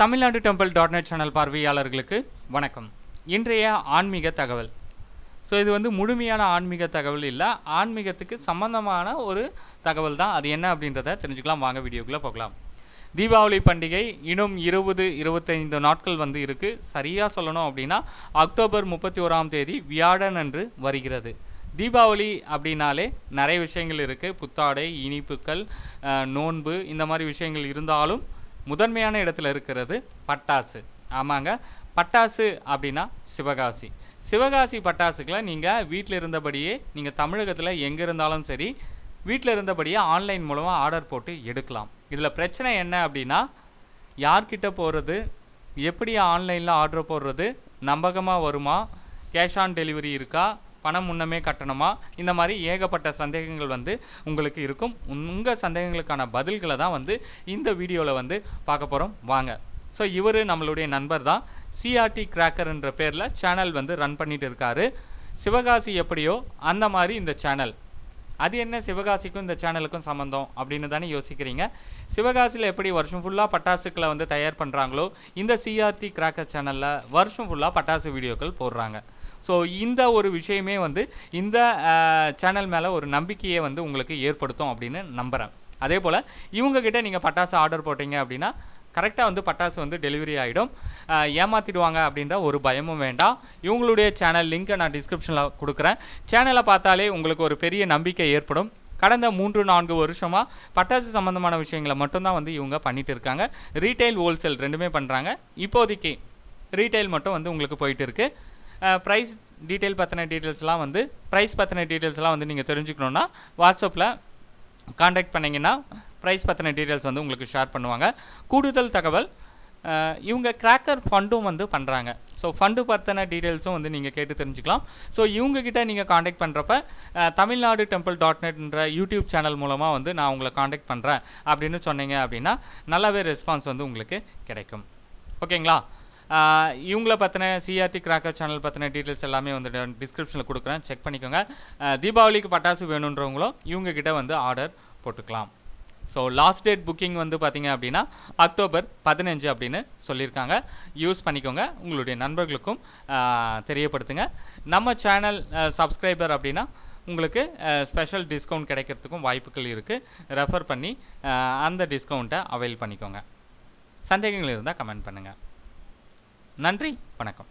Tamil Nadu temple dot net channel பார்வையாளர்களுக்கு வணக்கம். இன்றைய ஆன்மீக தகவல். ஸோ இது வந்து முழுமையான ஆன்மீக தகவல் இல்லை. ஆன்மீகத்துக்கு சம்பந்தமான ஒரு தகவல் தான். அது என்ன அப்படின்றத தெரிஞ்சுக்கலாம். வாங்க வீடியோக்குள்ளே போகலாம். தீபாவளி பண்டிகை இன்னும் இருபது இருபத்தைந்து நாட்கள் வந்து இருக்குது சரியாக சொல்லணும் அப்படின்னா அக்டோபர் முப்பத்தி ஓராம் தேதி வியாழன் அன்று வருகிறது. தீபாவளி அப்படின்னாலே நிறைய விஷயங்கள் இருக்குது புத்தாடை இனிப்புகள் நோன்பு இந்த மாதிரி விஷயங்கள் இருந்தாலும் முதன்மையான இடத்துல இருக்கிறது பட்டாசு. ஆமாங்க. பட்டாசு அப்படின்னா சிவகாசி. சிவகாசி பட்டாசுகளை நீங்கள் வீட்டில் இருந்தபடியே நீங்கள் தமிழகத்தில் எங்கே இருந்தாலும் சரி வீட்டில் இருந்தபடியே ஆன்லைன் மூலமாக ஆர்டர் போட்டு எடுக்கலாம். இதில் பிரச்சனை என்ன அப்படின்னா யார்கிட்ட போகிறது எப்படி ஆன்லைனில் ஆர்டர் போடுறது நம்பகமாக வருமா கேஷ் ஆன் டெலிவரி இருக்கா பணம் முன்னமே கட்டணுமா? இந்த மாதிரி ஏகப்பட்ட சந்தேகங்கள் வந்து உங்களுக்கு இருக்கும். உங்கள் சந்தேகங்களுக்கான பதில்களை தான் வந்து இந்த வீடியோவில் வந்து பார்க்க போகிறோம் வாங்க. ஸோ இவர் நம்மளுடைய நண்பர் தான். சிஆர்டி கிராக்கர்ன்ற பேரில் சேனல் வந்து ரன் பண்ணிட்டு இருக்காரு. சிவகாசி எப்படியோ அந்த மாதிரி இந்த சேனல் அது என்ன சிவகாசிக்கும் இந்த சேனலுக்கும் சம்மந்தம் அப்படின்னு தானே யோசிக்கிறீங்க. சிவகாசியில் எப்படி வருஷம் ஃபுல்லாக பட்டாசுக்களை வந்து தயார் பண்ணுறாங்களோ இந்த சிஆர்டி கிராக்கர் சேனலில் வருஷம் ஃபுல்லாக பட்டாசு வீடியோக்கள் போடுறாங்க. ஸோ இந்த ஒரு விஷயமே வந்து இந்த சேனல் மேலே ஒரு நம்பிக்கையை வந்து உங்களுக்கு ஏற்படுத்தும் அப்படின்னு நம்புகிறேன் அதே போல் இவங்கக்கிட்ட நீங்கள் பட்டாசு ஆர்டர் போட்டீங்க அப்படின்னா கரெக்டாக வந்து பட்டாசு வந்து டெலிவரி ஆகிடும் ஏமாற்றிடுவாங்க அப்படின்ற ஒரு பயமும் வேண்டாம். இவங்களுடைய சேனல் லிங்க்கை நான் டிஸ்கிரிப்ஷனில் கொடுக்குறேன். சேனலை பார்த்தாலே உங்களுக்கு ஒரு பெரிய நம்பிக்கை ஏற்படும். கடந்த மூன்று நான்கு வருஷமாக பட்டாசு சம்மந்தமான விஷயங்களை மட்டும்தான் வந்து இவங்க பண்ணிட்டு இருக்காங்க. ரீட்டைல் ஹோல்சேல் ரெண்டுமே பண்ணுறாங்க இப்போதைக்கு ரீட்டைல் மட்டும் வந்து உங்களுக்கு போயிட்டு இருக்குது ப்ரைஸ் டீட்டெயில் பற்றின டீட்டெயில்ஸ்லாம் வந்து ப்ரைஸ் பற்றின டீட்டெயில்ஸ்லாம் வந்து நீங்கள் தெரிஞ்சுக்கணுன்னா வாட்ஸ்அப்பில் காண்டாக்ட் பண்ணிங்கன்னா ப்ரைஸ் பற்றின டீட்டெயில்ஸ் வந்து உங்களுக்கு ஷேர் பண்ணுவாங்க. கூடுதல் தகவல் இவங்க கிராக்கர் ஃபண்டும் வந்து பண்ணுறாங்க ஸோ ஃபண்டு பற்றின டீட்டெயில்ஸும் வந்து நீங்கள் கேட்டு தெரிஞ்சுக்கலாம். ஸோ இவங்ககிட்ட நீங்கள் காண்டாக்ட் பண்ணுறப்ப தமிழ்நாடு டெம்பிள் டாட் நெட்ன்ற யூடியூப் சேனல் மூலமாக வந்து நான் உங்களை காண்டாக்ட் பண்ணுறேன் அப்படின்னு சொன்னீங்க அப்படின்னா நல்லாவே ரெஸ்பான்ஸ் வந்து உங்களுக்கு கிடைக்கும். ஓகேங்களா இவங்கள பற்றின சிஆர்டி கிராக்கர் சேனல் பற்றின டீட்டெயில்ஸ் எல்லாமே வந்து டிஸ்கிரிப்ஷனில் கொடுக்குறேன். செக் பண்ணிக்கோங்க. தீபாவளிக்கு பட்டாசு வேணுன்றவங்களும் இவங்கக்கிட்ட வந்து ஆர்டர் போட்டுக்கலாம். ஸோ லாஸ்ட் டேட் புக்கிங் வந்து பார்த்தீங்க அப்படின்னா அக்டோபர் பதினஞ்சு அப்படின்னு சொல்லியிருக்காங்க. யூஸ் பண்ணிக்கோங்க. உங்களுடைய நண்பர்களுக்கும் தெரியப்படுத்துங்க. நம்ம சேனல் சப்ஸ்கிரைபர் அப்படின்னா உங்களுக்கு ஸ்பெஷல் டிஸ்கவுண்ட் கிடைக்கிறதுக்கும் வாய்ப்புகள் இருக்குது ரெஃபர் பண்ணி அந்த டிஸ்கவுண்ட்டை அவைல் பண்ணிக்கோங்க. சந்தேகங்கள் இருந்தால் கமெண்ட் பண்ணுங்கள் நன்றி வணக்கம்.